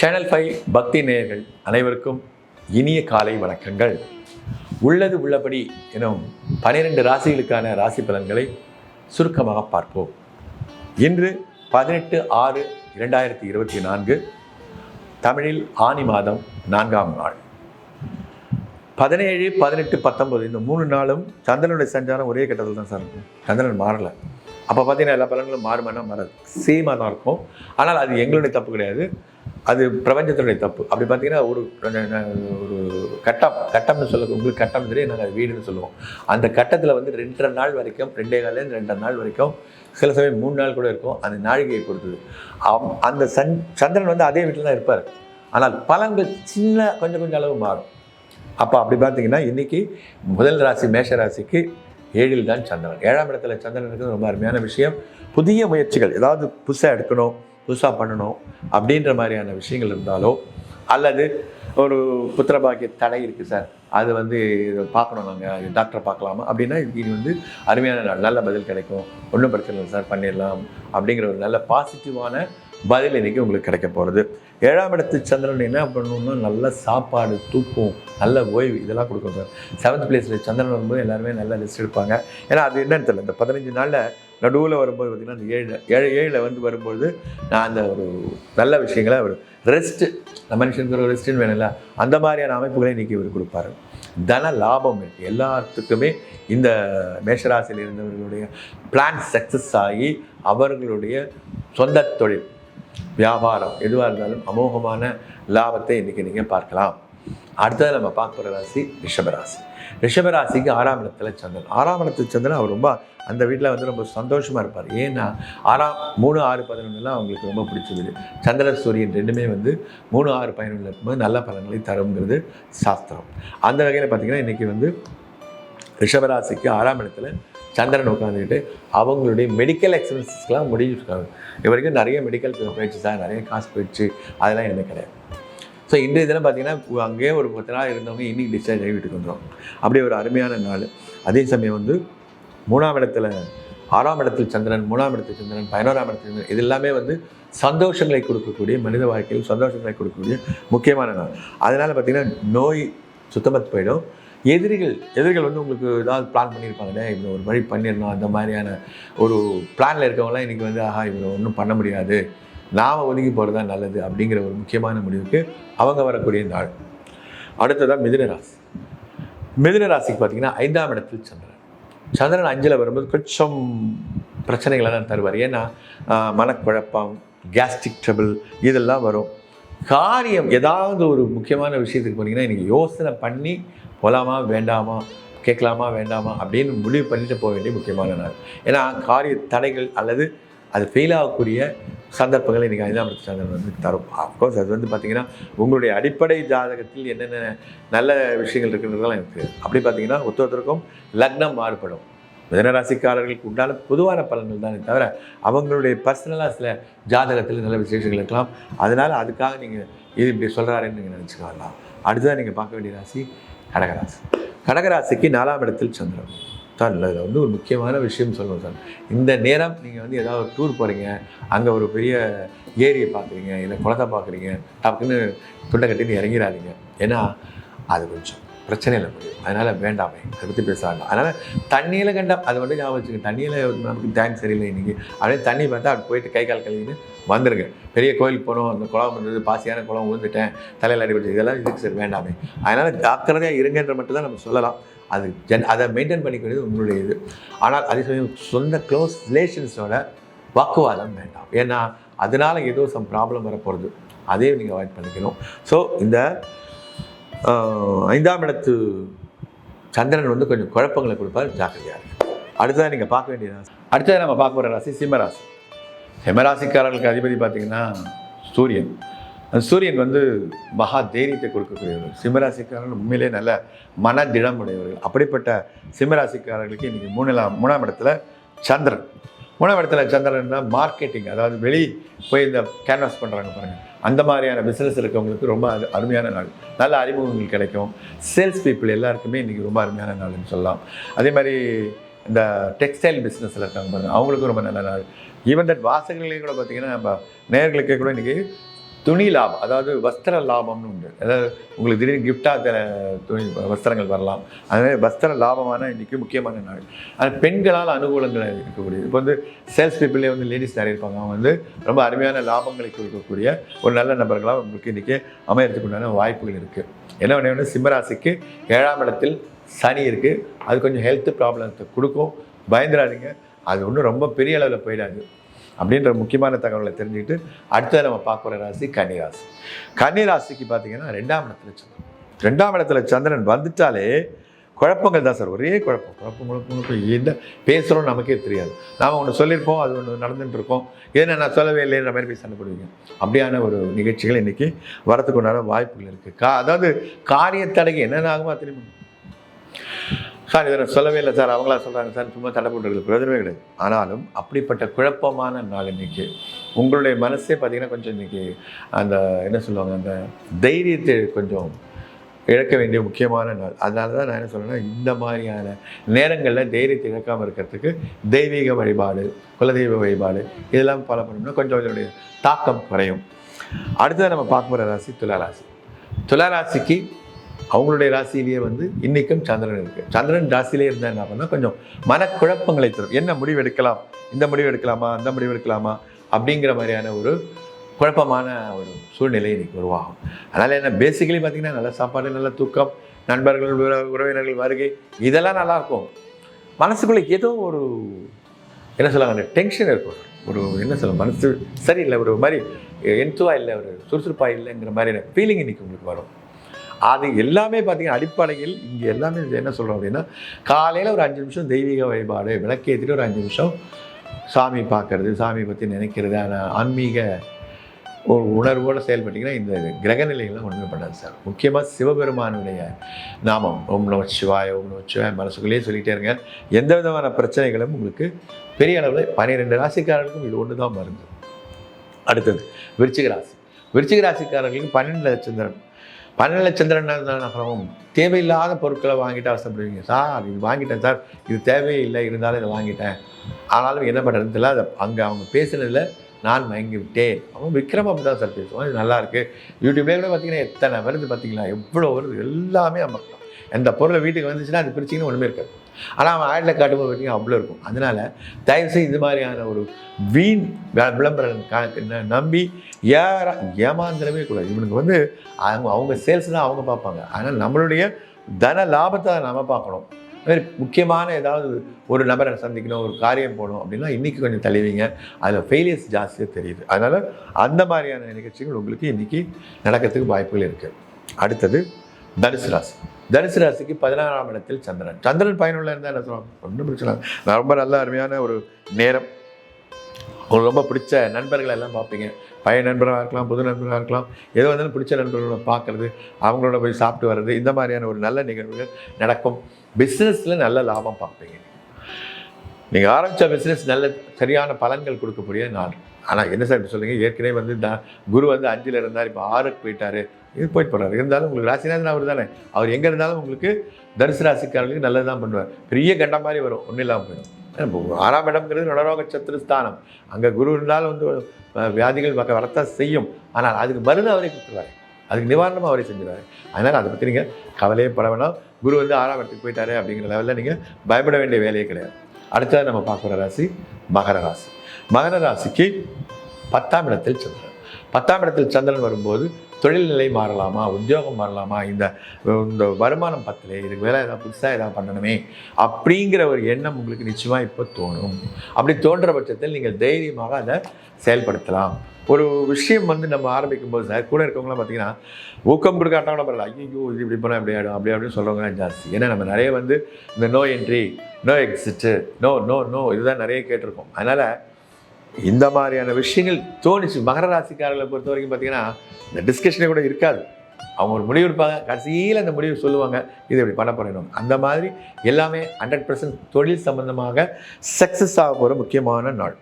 Channel five பக்தி நேயர்கள் அனைவருக்கும் இனிய காலை வணக்கங்கள். உள்ளது உள்ளபடி எனும் பனிரெண்டு ராசிகளுக்கான ராசி பலன்களை சுருக்கமாக பார்ப்போம். இன்று பதினெட்டு ஆறு இரண்டாயிரத்தி இருபத்தி நான்கு தமிழில் ஆனி மாதம் நான்காம் நாள். பதினேழு பதினெட்டு பத்தொம்பது இந்த மூணு நாளும் சந்திரனுடைய சஞ்சாரம் ஒரே கட்டத்தில் தான் சார் இருக்கும். சந்திரன் மாறலை. அப்போ பார்த்தீங்கன்னா எல்லா பலன்களும் மாறுமானா மாறாது. சேமாக தான் இருக்கும். ஆனால் அது எங்களுடைய தப்பு கிடையாது. அது பிரபஞ்சத்தினுடைய தப்பு. அப்படி பார்த்தீங்கன்னா ஒரு ஒரு கட்டம் கட்டம்னு சொல்ல உங்களுக்கு கட்டம் தெரியும் நாங்கள் வீடுன்னு சொல்லுவோம். அந்த கட்டத்தில் வந்து ரெண்டரை நாள் வரைக்கும் ரெண்டே காலேருந்து ரெண்டரை நாள் வரைக்கும் சில சமயம் மூணு நாள் கூட இருக்கும் அந்த நாழிகையை பொறுத்தது. அந்த சன் சந்திரன் வந்து அதே வீட்டில் தான் இருப்பார். ஆனால் பலன்கள் சின்ன கொஞ்சம் கொஞ்சம் அளவு மாறும். அப்போ அப்படி பார்த்தீங்கன்னா இன்றைக்கி முதல் ராசி மேஷ ராசிக்கு ஏழில் தான் சந்திரன். ஏழாம் இடத்துல சந்திரன் இருக்கிறது ரொம்ப அருமையான விஷயம். புதிய முயற்சிகள் ஏதாவது புதுசாக எடுக்கணும் புதுசாக பண்ணணும் அப்படின்ற மாதிரியான விஷயங்கள் இருந்தாலோ அல்லது ஒரு புத்திரபாக்கிய தடை இருக்குது சார். அது வந்து இதை பார்க்கணும் நாங்கள் டாக்டரை பார்க்கலாமா? அப்படின்னா இது வந்து அருமையான நல்ல பதில் கிடைக்கும். ஒன்றும் பிரச்சனை இல்லை சார் பண்ணிடலாம் அப்படிங்கிற ஒரு நல்ல பாசிட்டிவான பதில் இன்றைக்கி உங்களுக்கு கிடைக்க போகிறது ஏழாம் இடத்து சந்திரன் என்ன பண்ணணும்னா நல்ல சாப்பாடு தூக்கம் நல்ல ஓய்வு இதெல்லாம் கொடுக்கும் சார். செவன்த் பிளேஸில் சந்திரன் வரும்போது எல்லாருமே நல்லா ரெஸ்ட் எடுப்பாங்க. ஏன்னா அது என்னன்னு தெரியல. இந்த பதினஞ்சு நாளில் நடுவில் வரும்போது பார்த்திங்கன்னா அந்த ஏழு ஏழு ஏழில் வந்து வரும்போது நான் அந்த ஒரு நல்ல விஷயங்களை ஒரு ரெஸ்ட்டு நம்ம மனுஷனுக்கு ஒரு ரெஸ்ட்டுன்னு வேணும்ல அந்த மாதிரியான அமைப்புகளை இன்றைக்கி இவர் கொடுப்பாரு. தன லாபம் இருக்குது எல்லாத்துக்குமே இந்த மேஷராசியில் இருந்தவர்களுடைய பிளான் சக்ஸஸ் ஆகி அவர்களுடைய சொந்த தொழில் வியாபாரம் எதுவாக இருந்தாலும் அமோகமான லாபத்தை இன்றைக்கி நீங்கள் பார்க்கலாம். அடுத்தது நம்ம பார்க்குற ராசி ரிஷபராசி. ரிஷபராசிக்கு ஆறாம் இடத்துல சந்திரன். ஆறாம் இடத்துல சந்திரன் அவர் ரொம்ப அந்த வீட்டில் வந்து ரொம்ப சந்தோஷமாக இருப்பார். ஏன்னா ஆறாம் மூணு ஆறு பதினொன்றுலாம் அவங்களுக்கு ரொம்ப பிடிச்சது. சந்திர சூரியன் ரெண்டுமே வந்து மூணு ஆறு பதினொன்றில் இருக்கும்போது நல்ல பலன்களை தருங்கிறது சாஸ்திரம். அந்த வகையில் பார்த்திங்கன்னா இன்றைக்கி வந்து ரிஷபராசிக்கு ஆறாம் இடத்துல சந்திரன் உட்காந்துக்கிட்டு அவங்களுடைய மெடிக்கல் எக்ஸ்பென்சஸ்க்கெலாம் முடிஞ்சிருக்காங்க இது வரைக்கும் நிறைய மெடிக்கல் போயிடுச்சு சார் நிறைய காசு போயிடுச்சு. அதெல்லாம் எதுவுமே கிடையாது. ஸோ இன்றைய தினம் பார்த்தீங்கன்னா அங்கேயே ஒரு பத்து நாள் இருந்தவங்க இன்றைக்கி டிஸ்சார்ஜ் ஆகி வீட்டுக்கு வந்துடும் அப்படி ஒரு அருமையான நாள். அதே சமயம் வந்து மூணாம் இடத்துல ஆறாம் இடத்தில் சந்திரன் மூணாம் இடத்தில் சந்திரன் பதினோராம் இடத்தில் சந்திரன் இது எல்லாமே வந்து சந்தோஷங்களை கொடுக்கக்கூடிய மனித வாழ்க்கையில் சந்தோஷங்களை கொடுக்கக்கூடிய முக்கியமான நாள். அதனால் பார்த்தீங்கன்னா நோய் சுத்தமாக போயிடும். எதிரிகள் எதிரிகள் வந்து உங்களுக்கு ஏதாவது பிளான் பண்ணியிருப்பாங்களே இவங்க ஒரு வழி பண்ணிடணும் அந்த மாதிரியான ஒரு பிளானில் இருக்கவங்களாம் இன்றைக்கி வந்து ஆஹா இவங்க ஒன்றும் பண்ண முடியாது. நாம் ஒதுங்கி போகிறது தான் நல்லது அப்படிங்கிற ஒரு முக்கியமான முடிவுக்கு அவங்க வரக்கூடிய நாள். அடுத்ததாக மிதுன ராசி. மிதுன ராசிக்கு பார்த்தீங்கன்னா ஐந்தாம் இடத்தில் சந்திரன். சந்திரன் அஞ்சில் வரும்போது கொஞ்சம் பிரச்சனைகளை தான் தருவார். ஏன்னா மனக்குழப்பம் கேஸ்ட்ரிக் ட்ரபிள் இதெல்லாம் வரும். காரியம் ஏதாவது ஒரு முக்கியமான விஷயத்துக்கு போனீங்கன்னா இன்றைக்கி யோசனை பண்ணி போகலாமா வேண்டாமா கேட்கலாமா வேண்டாமா? அப்படின்னு முடிவு பண்ணிட்டு போக வேண்டிய முக்கியமான நாள். ஏன்னா காரிய தடைகள் அல்லது அது ஃபெயில் ஆகக்கூடிய சந்தர்ப்பங்களை இன்றைக்கி ஐந்தாம் இடத்து சந்திரன் வந்து தரும். அஃப்கோர்ஸ் அது வந்து பார்த்திங்கன்னா உங்களுடைய அடிப்படை ஜாதகத்தில் என்னென்ன நல்ல விஷயங்கள் இருக்குன்றதெல்லாம் எனக்கு அப்படி பார்த்தீங்கன்னா ஒருத்தருக்கும் லக்னம் மாறுபடும். மிதனராசிக்காரர்களுக்கு உண்டான பொதுவான பலன்கள் தானே தவிர அவங்களுடைய பர்சனலாக சில ஜாதகத்தில் நல்ல விசேஷங்கள் இருக்கலாம். அதனால் அதுக்காக நீங்கள் இது இப்படி சொல்கிறாருன்னு நீங்கள் நினச்சிக்கலாம். அடுத்ததாக நீங்கள் பார்க்க வேண்டிய ராசி கடகராசி. கடகராசிக்கு நாலாம் இடத்தில் சந்திரன். சார் இல்லை. இதில் வந்து ஒரு முக்கியமான விஷயம் சொல்லணும் சார். இந்த நேரம் நீங்கள் வந்து ஏதாவது ஒரு டூர் போகிறீங்க அங்கே ஒரு பெரிய ஏரியை பார்க்குறீங்க இல்லை குளத்தை பார்க்குறீங்க டக்குன்னு துண்டை கட்டின்னு இறங்கிடாதீங்க. ஏன்னா அது கொஞ்சம் பிரச்சனையில் முடியும் அதனால் வேண்டாமே. அதை பற்றி பேச வேண்டாம். அதனால் தண்ணியில் கண்டா அது மட்டும் ஞாபகம் வச்சுங்க தண்ணியில் நமக்கு டேங்க் சரியில்லை இன்றைக்கி அப்படியே தண்ணி பார்த்தா அப்படி போயிட்டு கை கால் கழுவின்னு வந்துருங்க. பெரிய கோயிலுக்கு போனோம் அந்த குளம் வந்தது பாசியான குளம் விழுந்துட்டேன் தலையில் அடிபட்டு இதெல்லாம் இதுக்கு சரி வேண்டாமே. அதனால் ஜாக்கிரதையாக இருங்கன்ற மட்டும் தான் நம்ம சொல்லலாம். அது ஜென் அதை மெயின்டைன் பண்ணிக்க வேண்டியது உங்களுடைய இது. ஆனால் அதே சமயம் சொந்த க்ளோஸ் ரிலேஷன்ஸோட வாக்குவாதம் வேண்டாம். ஏன்னா அதனால ஏதோ சம் ப்ராப்ளம் வரப்போகிறது அதே நீங்கள் அவாய்ட் பண்ணிக்கணும். ஸோ இந்த ஐந்தாம் இடத்து சந்திரன் வந்து கொஞ்சம் குழப்பங்களை கொடுப்பார். ஜாக்கிரதையாக அடுத்ததாக நீங்கள் பார்க்க வேண்டிய ராசி. நம்ம பார்க்க போகிற ராசி சிம்மராசி சிம்மராசிக்காரர்களுக்கு அதிபதி பார்த்திங்கன்னா சூரியன். சூரியன் வந்து மகா தைரியத்தை கொடுக்கக்கூடியவர். சிம்மராசிக்காரர்கள் உண்மையிலே நல்ல மனதிடம் உடையவர்கள் அப்படிப்பட்ட சிம்மராசிக்காரர்களுக்கு இன்றைக்கி மூணாம் மூணாம் இடத்துல சந்திரன். மூணாம் இடத்துல சந்திரன் தான் மார்க்கெட்டிங் அதாவது வெளி போய் இந்த கேன்வாஸ் பண்ணுறாங்க பாருங்கள் அந்த மாதிரியான பிஸ்னஸ் இருக்கவங்களுக்கு ரொம்ப அருமையான நாள். நல்ல அறிமுகங்கள் கிடைக்கும். சேல்ஸ் பீப்புள் எல்லாருக்குமே இன்றைக்கி ரொம்ப அருமையான நாள்னு சொல்லலாம். அதே மாதிரி இந்த டெக்ஸ்டைல் பிஸ்னஸில் இருக்காங்க பாருங்கள் அவங்களுக்கும் ரொம்ப நல்ல நாள். ஈவன் தட் வாசகர்களே கூட பார்த்திங்கன்னா நம்ம நேர்களுக்கு கூட இன்றைக்கி துணி லாபம் அதாவது வஸ்திர லாபம்னு உண்டு. அதாவது உங்களுக்கு திடீர்னு கிஃப்டாக துணி வஸ்திரங்கள் வரலாம். அதனால வஸ்திர லாபமான இன்றைக்கி முக்கியமான நாள். அது பெண்களால் அனுகூலங்கள் இருக்கக்கூடியது இப்போ வந்து சேல்ஸ் பீப்புளே வந்து லேடிஸ் நிறைய இருப்பாங்க. அவங்க வந்து ரொம்ப அருமையான லாபங்களை கொடுக்கக்கூடிய ஒரு நல்ல நபர்களாக உங்களுக்கு இன்றைக்கி அமையறதுக்கு உண்டான வாய்ப்புகள் இருக்குது என்ன ஒன்று சிம்மராசிக்கு ஏழாம் இடத்தில் சனி இருக்குது அது கொஞ்சம் ஹெல்த் ப்ராப்ளத்தை கொடுக்கும். பயந்துடாதீங்க. அது ஒன்றும் ரொம்ப பெரிய அளவில் போயிடாது. அப்படின்ற முக்கியமான தகவலை தெரிஞ்சுக்கிட்டு அடுத்தது நம்ம பார்க்குற ராசி கன்னிராசி. கன்னிராசிக்கு பார்த்தீங்கன்னா ரெண்டாம் இடத்துல சந்திரன். ரெண்டாம் இடத்துல சந்திரன் வந்துட்டாலே குழப்பங்கள் தான் சார். ஒரே குழப்பம். குழப்பம் குழப்பம் என்ன பேசுகிறோம் நமக்கே தெரியாது. நாம் ஒன்று சொல்லியிருப்போம் அது ஒன்று நடந்துகிட்டு இருக்கோம். ஏன்னா நான் சொல்லவே இல்லைன்ற மாதிரி போய் சண்டை போடுவீங்க. அப்படியான ஒரு நிகழ்ச்சிகள் இன்றைக்கி வரத்துக்கு உண்டான வாய்ப்புகள் இருக்குது கா அதாவது காரியத்தடைக்கு என்னென்ன ஆகுமா தெரியுமா? சார் இதை நான் சொல்லவே இல்லை சார். அவங்களா சொல்கிறாங்க சார் சும்மா தடை போட்டுருக்குது. பிரயோஜனமே கிடையாது. ஆனாலும் அப்படிப்பட்ட குழப்பமான நாள் இன்னைக்கு உங்களுடைய மனசே பார்த்தீங்கன்னா கொஞ்சம் இன்னைக்கு அந்த என்ன சொல்லுவாங்க அந்த தைரியத்தை கொஞ்சம் இழக்க வேண்டிய முக்கியமான நாள். அதனால தான் நான் என்ன சொல்கிறேன்னா இந்த மாதிரியான நேரங்களில் தைரியத்தை இழக்காமல் இருக்கிறதுக்கு தெய்வீக வழிபாடு குலதெய்வ வழிபாடு இதெல்லாம் ஃபாலோ பண்ணோம்னா கொஞ்சம் இதனுடைய தாக்கம் குறையும். அடுத்தது நம்ம பார்க்க போகிற ராசி துளாராசி ராசி. ராசிக்கு அவங்களுடைய ராசியிலேயே வந்து இன்னைக்கும் சந்திரன் இருக்குது சந்திரன் ராசியிலே இருந்தால் என்ன பண்ணால் கொஞ்சம் மனக்குழப்பங்களை தரும். என்ன முடிவு எடுக்கலாம்? இந்த முடிவு எடுக்கலாமா? அந்த முடிவு எடுக்கலாமா? அப்படிங்கிற மாதிரியான ஒரு குழப்பமான ஒரு சூழ்நிலை இன்றைக்கி உருவாகும். அதனால் என்ன பேசிக்கலி பார்த்திங்கன்னா நல்ல சாப்பாடு நல்ல தூக்கம் நண்பர்கள் உற- உறவினர்கள் வருகை இதெல்லாம் நல்லாயிருக்கும் மனசுக்குள்ளே ஏதோ ஒரு என்ன சொல்லுவாங்க டென்ஷன் இருக்கும். ஒரு என்ன சொல்ல மனசு சரியில்லை ஒரு மாதிரி என்துவா இல்லை ஒரு சுறுசுறுப்பாக இல்லைங்கிற மாதிரியான ஃபீலிங் இன்றைக்கி உங்களுக்கு வரும். அது எல்லாமே பார்த்தீங்கன்னா அடிப்படையில் இங்கே எல்லாமே இது என்ன சொல்கிறோம் அப்படின்னா காலையில் ஒரு அஞ்சு நிமிஷம் தெய்வீக வழிபாடு விளக்கேற்றிட்டு ஒரு அஞ்சு நிமிஷம் சாமி பார்க்கறது சாமி பற்றி நினைக்கிறது ஆனால் ஆன்மீக ஒரு உணர்வோடு செயல்பட்டிங்கன்னா இந்த கிரக நிலைகள்லாம் ஒன்றுமே பண்ணாது சார். முக்கியமாக சிவபெருமானுடைய நாமம் ஓம் நம சிவாய ஓம் நம சிவாய மனசுக்குள்ளேயே சொல்லிகிட்டே இருங்க. எந்த விதமான பிரச்சனைகளும் உங்களுக்கு பெரிய அளவில் பன்னிரெண்டு ராசிக்காரர்களுக்கும் இது ஒன்று தான் மருந்து. அடுத்தது விருச்சிக ராசி. விருச்சிக ராசிக்காரர்களுக்கு பன்னெண்டு லட்சந்திரன் பன்னெண்டு லட்சந்திரன் நகரமும். தேவையில்லாத பொருட்களை வாங்கிட்டு அவசரப்படுவீங்க. சார் இது வாங்கிட்டேன் சார். இது தேவையே இல்லை இருந்தாலும் இதை வாங்கிட்டேன். ஆனாலும் என்ன பண்ணுறதுன்னு அதை அங்கே அவங்க பேசுனதில் நான் மயங்கி விட்டேன். அவன் விக்ரம் அப்படி தான் சார் பேசுவான் இது நல்லாயிருக்கு யூடியூப்லேயே கூட பார்த்தீங்கன்னா எத்தனை வருது பார்த்தீங்களா எவ்வளோ வருது? எல்லாமே அமர்க்கலாம் எந்த பொருளை வீட்டுக்கு வந்துச்சுன்னா அது பிரிச்சிங்கன்னு ஒன்றுமே இருக்காது. ஆனால் அவன் ஆடில் காட்டும்போது பார்த்தீங்கன்னா அவ்வளோ இருக்கும். அதனால தயவுசெய்து இது மாதிரியான ஒரு வீண் விளம்பரம் கா- நம்பி ஏற ஏமாந்துடவே கூடாது. இவனுக்கு வந்து அவங்க அவங்க சேல்ஸ் தான் அவங்க பார்ப்பாங்க. ஆனால் நம்மளுடைய தன லாபத்தை நம்ம பார்க்கணும். அது மாதிரி முக்கியமான ஏதாவது ஒரு நபரை சந்திக்கணும் ஒரு காரியம் போகணும் அப்படின்னா இன்றைக்கி கொஞ்சம் தெளிவிங்க அதில் ஃபெயிலியர்ஸ் ஜாஸ்தியாக தெரியுது. அதனால் அந்த மாதிரியான நிகழ்ச்சிகள் உங்களுக்கு இன்றைக்கி நடக்கிறதுக்கு வாய்ப்புகள் இருக்குது அடுத்தது தனுசு ராசி. தனுசு ராசிக்கு பதினாறாம் இடத்தில் சந்திரன். சந்திரன் பயனுள்ள இருந்தால் என்ன சொல்லுவாங்க? ஒன்றும் பிரச்சனை நான் ரொம்ப நல்ல அருமையான ஒரு நேரம். உங்களுக்கு ரொம்ப பிடிச்ச நண்பர்களை எல்லாம் பார்ப்பீங்க. பழைய நண்பராக இருக்கலாம் புது நண்பராக இருக்கலாம். எது வந்தாலும் பிடிச்ச நண்பர்களோட பார்க்குறது அவங்களோட போய் சாப்பிட்டு வர்றது இந்த மாதிரியான ஒரு நல்ல நிகழ்வுகள் நடக்கும். பிஸ்னஸில் நல்ல லாபம் பார்ப்பீங்க. நீங்கள் ஆரம்பித்த பிஸ்னஸ் நல்ல சரியான பலன்கள் கொடுக்கக்கூடிய நாள். ஆனால் என்ன சார் இப்படி ஏற்கனவே வந்து த குரு வந்து அஞ்சில் இருந்தார் இப்போ ஆறுக்கு போயிட்டார். இது போயிட்டு போகிறார் இருந்தாலும் உங்களுக்கு ராசிநாதன் அவர் தானே. அவர் எங்கே இருந்தாலும் உங்களுக்கு தனுசு ராசிக்காரர்களுக்கு நல்லது தான் பண்ணுவார். பெரிய கண்டம் மாதிரி வரும். ஒன்றும் இல்லாமல் போயிடும். ஆறாம் இடம்ங்கிறது நடரோக சத்துரு ஸ்தானம். அங்கே குரு இருந்தாலும் வந்து வியாதிகள் மக்க வரத்தான் செய்யும். ஆனால் அதுக்கு மருந்து அவரே கொடுத்துருவாரு. அதுக்கு நிவாரணமாக அவரே செஞ்சுருவார். அதனால் அதை பற்றி நீங்கள் கவலையே பட வேணாம். குரு வந்து ஆறாம் இடத்துக்கு போயிட்டாரு அப்படிங்கிற லெவலில் நீங்கள் பயப்பட வேண்டிய வேலையே கிடையாது. அடுத்தது நம்ம பார்க்குற ராசி மகர ராசி. மகர ராசிக்கு பத்தாம் இடத்தில் சந்திரன். பத்தாம் இடத்தில் சந்திரன் வரும்போது தொழில் நிலை மாறலாமா உத்தியோகம் மாறலாமா இந்த இந்த வருமானம் பத்தலே இதுக்கு வேலை ஏதாவது புதுசாக ஏதாவது பண்ணணுமே அப்படிங்கிற ஒரு எண்ணம் உங்களுக்கு நிச்சயமாக இப்போ தோணும். அப்படி தோன்ற பட்சத்தில் நீங்கள் தைரியமாக அதை செயல்படுத்தலாம். ஒரு விஷயம் வந்து நம்ம ஆரம்பிக்கும் போது சார் கூட இருக்கவங்களாம் பார்த்தீங்கன்னா ஊக்கம் கொடுக்காட்டாலும் பரவாயில்ல ஐயோ இது இப்படி போனால் இப்படி ஆகிடும் அப்படி அப்படின்னு சொல்கிறவங்க ஜாஸ்தி. ஏன்னா நம்ம நிறைய வந்து இந்த no entry no exit no no no இதுதான் நிறைய கேட்டிருக்கோம். அதனால் இந்த மாதிரியான விஷயங்கள் தோணுச்சு. மகர ராசிக்காரர்களை பொறுத்த வரைக்கும் பார்த்தீங்கன்னா இந்த டிஸ்கஷனே கூட இருக்காது. அவங்க ஒரு முடிவு எடுப்பாங்க. கடைசியில் அந்த முடிவு சொல்லுவாங்க. இது இப்படி பண்ண போகிறோம் அந்த மாதிரி எல்லாமே ஹண்ட்ரட் பர்சன்ட் தொழில் சம்பந்தமாக சக்ஸஸ் ஆக போகிற முக்கியமான நாள்.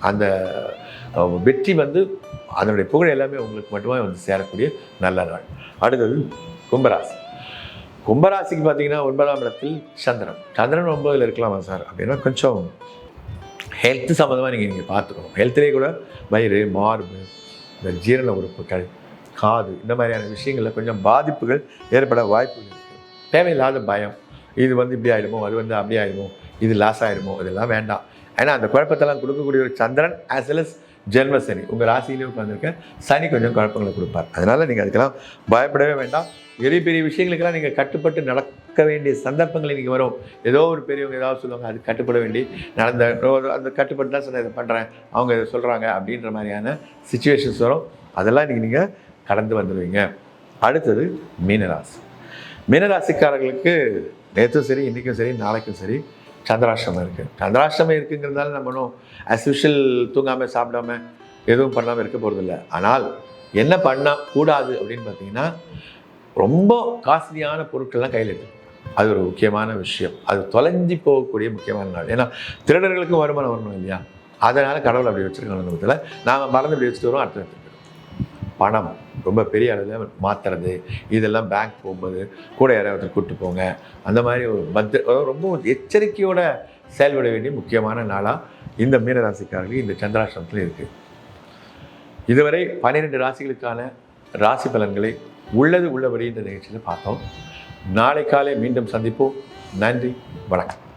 அந்த வெற்றி வந்து அதனுடைய புகழ் எல்லாமே உங்களுக்கு மட்டுமே வந்து சேரக்கூடிய நல்ல நாள். அடுத்தது கும்பராசி. கும்பராசிக்கு பார்த்தீங்கன்னா ஒன்பதாம் இடத்தில் சந்திரன். சந்திரன் ஒன்பதில் இருக்கலாமா சார்? அப்படின்னா கொஞ்சம் ஹெல்த் சம்மந்தமாக நீங்கள் நீங்கள் பார்த்துக்கணும். ஹெல்த்லேயே கூட வயிறு மார்பு இந்த ஜீரண உறுப்புகள் காது இந்த மாதிரியான விஷயங்களில் கொஞ்சம் பாதிப்புகள் ஏற்பட வாய்ப்புகள் இருக்குது தேவையில்லாத பயம். இது வந்து இப்படி ஆகிடுமோ அது வந்து அப்படி ஆகிடுமோ இது லாஸ் ஆகிடுமோ இதெல்லாம் வேண்டாம். ஏன்னா அந்த குழப்பத்தெல்லாம் கொடுக்கக்கூடிய ஒரு சந்திரன் ஆஸ் வெல் அஸ் ஜென்ம சனி. உங்கள் ராசியிலேயே உட்காந்துருக்க சனி கொஞ்சம் குழப்பங்களை கொடுப்பார். அதனால் நீங்கள் அதுக்கெல்லாம் பயப்படவே வேண்டாம். பெரிய பெரிய விஷயங்களுக்கெல்லாம் நீங்கள் கட்டுப்பட்டு நடக்க வேண்டிய சந்தர்ப்பங்கள் இன்றைக்கி வரும். ஏதோ ஒரு பெரியவங்க ஏதாவது சொல்லுவாங்க அது கட்டுப்பட வேண்டி நடந்த ஒரு- அந்த கட்டுப்பட்டு தான் சொன்ன இதை பண்ணுறேன் அவங்க இதை சொல்கிறாங்க அப்படின்ற மாதிரியான சுச்சுவேஷன்ஸ் வரும். அதெல்லாம் இன்றைக்கி நீங்கள் கடந்து வந்துடுவீங்க அடுத்தது மீனராசி. மீனராசிக்காரர்களுக்கு நேற்றும் சரி இன்றைக்கும் சரி நாளைக்கும் சரி சந்திராஷ்டமம் இருக்குது சந்திராஷ்டமம் இருக்குங்கிறதால நம்ம ஒன்றும் அஸ் யூஷுவல் தூங்காமல் சாப்பிடாம எதுவும் பண்ணாமல் இருக்க போகிறதில்ல ஆனால் என்ன பண்ணால் கூடாது அப்படின்னு பார்த்தீங்கன்னா ரொம்ப காஸ்ட்லியான பொருட்கள்லாம் கையில் எடுத்து அது ஒரு முக்கியமான விஷயம். அது தொலைஞ்சி போகக்கூடிய முக்கியமான நாள். ஏன்னா திருடர்களுக்கும் வருமானம் வரணும் இல்லையா? அதனால் கடவுள் அப்படி வச்சுருக்காங்க விதத்தில் நாம் மறந்து இப்படி வச்சுட்டு வரோம் அடுத்த பணம் ரொம்ப பெரிய அளவில் மாற்றுறது இதெல்லாம் பேங்க் போகும்போது கூட யாராவது கூப்பிட்டு போங்க. அந்த மாதிரி ஒரு பத்த ரொம்ப எச்சரிக்கையோட செயல்பட வேண்டிய முக்கியமான நாளாக இந்த மீனராசிக்காரர்களுக்கு இந்த சந்திராஷ்டிரமத்தில் இருக்குது இதுவரை பன்னிரெண்டு ராசிகளுக்கான ராசி பலன்களை உள்ளது உள்ளபடி இந்த நிகழ்ச்சியில் பார்த்தோம். நாளை காலை மீண்டும் சந்திப்போம். நன்றி வணக்கம்.